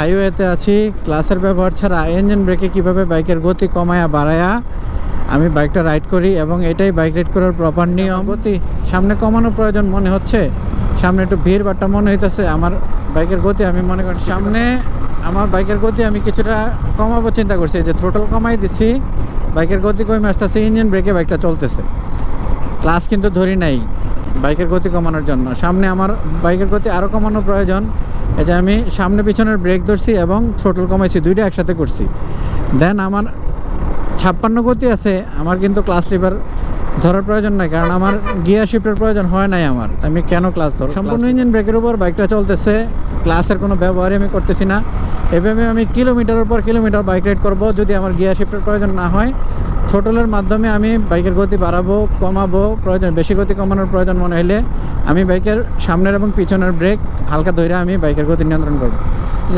হাইওয়েতে আছি। ক্লাসের ব্যবহার ছাড়া ইঞ্জিন ব্রেকে কীভাবে বাইকের গতি কমায়া বাড়ায়া আমি বাইকটা রাইড করি এবং এটাই বাইক রাইড করার প্রপার নিয়ম। গতি সামনে কমানো প্রয়োজন মনে হচ্ছে। সামনে একটু ভিড় বাট্টা মনে হইতেছে। আমার বাইকের গতি আমি মনে করি সামনে আমার বাইকের গতি আমি কিছুটা কমাবো চিন্তা করছি। যে থ্রোটল কমাই দিছি, বাইকের গতি কমে আসতেছে, ইঞ্জিন ব্রেকে বাইকটা চলতেছে। ক্লাস কিন্তু ধরি নাই বাইকের গতি কমানোর জন্য। সামনে আমার বাইকের গতি আরও কমানো প্রয়োজন। এই যে আমি সামনে পিছনের ব্রেক ধরছি এবং থ্রোটল কমাইছি দুইটা একসাথে করছি। দেন আমার ছাপ্পান্ন গতি আছে আমার কিন্তু ক্লাস লিভার ধরার প্রয়োজন নাই কারণ আমার গিয়ার শিফটের প্রয়োজন হয় নাই আমার। আমি কেন ক্লাস ধরো সম্পূর্ণ ইঞ্জিন ব্রেকের উপর বাইকটা চলতেছে ক্লাসের কোনো ব্যবহারই আমি করতেছি না। এভাবে আমি কিলোমিটারের পর কিলোমিটার বাইক রাইড করব যদি আমার গিয়ার শিফটের প্রয়োজন না হয়। থ্রোটলের মাধ্যমে আমি বাইকের গতি বাড়াবো, কমাবো, প্রয়োজন, বেশি গতি কমানোর প্রয়োজন মনে হলে আমি বাইকের সামনের এবং পিছনের ব্রেক হালকা ধরে আমি বাইকের গতি নিয়ন্ত্রণ করব।